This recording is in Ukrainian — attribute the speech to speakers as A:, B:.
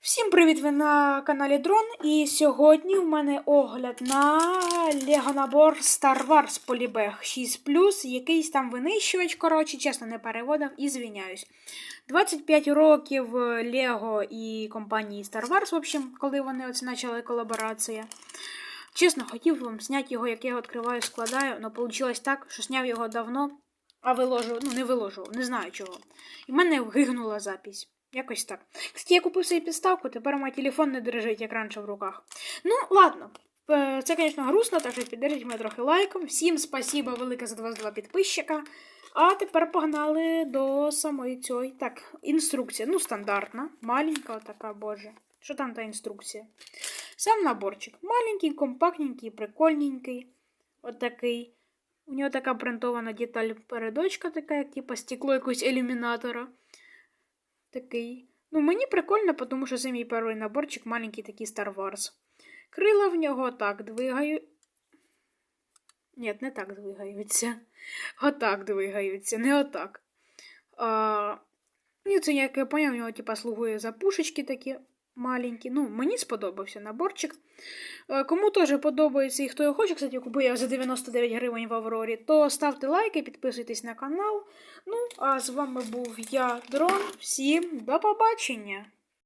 A: Всім привіт! Ви на каналі Дрон. І сьогодні в мене огляд на Лего набор Star Wars Polybag 6 якийсь там винищувач. Коротше, чесно, не переводив і звіняюсь. 25 років Лего і компанії Star Wars, в общем, коли вони оце почали колаборація. Чесно, хотів вам зняти його, як я його відкриваю, складаю, але вийшло так, що зняв його давно, а виложив, ну не виложував, не знаю чого. І в мене гигнула запись. Якось так. Кстати, я купив собі підставку, тепер мій телефон не дрижить, як раніше в руках. Ну, ладно. Е, Це, звісно, грустно, так що піддержіть мене трохи лайком. Всім спасибо велике за 22 підписчика. А тепер погнали до самої цієї. Так, інструкція. Ну, стандартна. Маленька така, боже. Що там та інструкція? Сам наборчик. Маленький, компактненький, прикольненький. Отакий. У нього така принтована деталь передочка, така, як типа стекло якогось ілюмінатора. Такий. Ну, мені прикольно, тому що це мій перший наборчик, маленький такий Star Wars. Крила в нього так двигаю. Ні, не так двигаються. Отак двигаються, не отак. А, ну, це, як я поняв, у нього типа слугує за пушечки такі маленькі. Ну, мені сподобався наборчик. Е, Кому теж подобається і хто його хоче, кстати, купив я за 99 гривень в Аврорі, то ставте лайки, підписуйтесь на канал. Ну, а з вами був я, Дрон. Всім до побачення!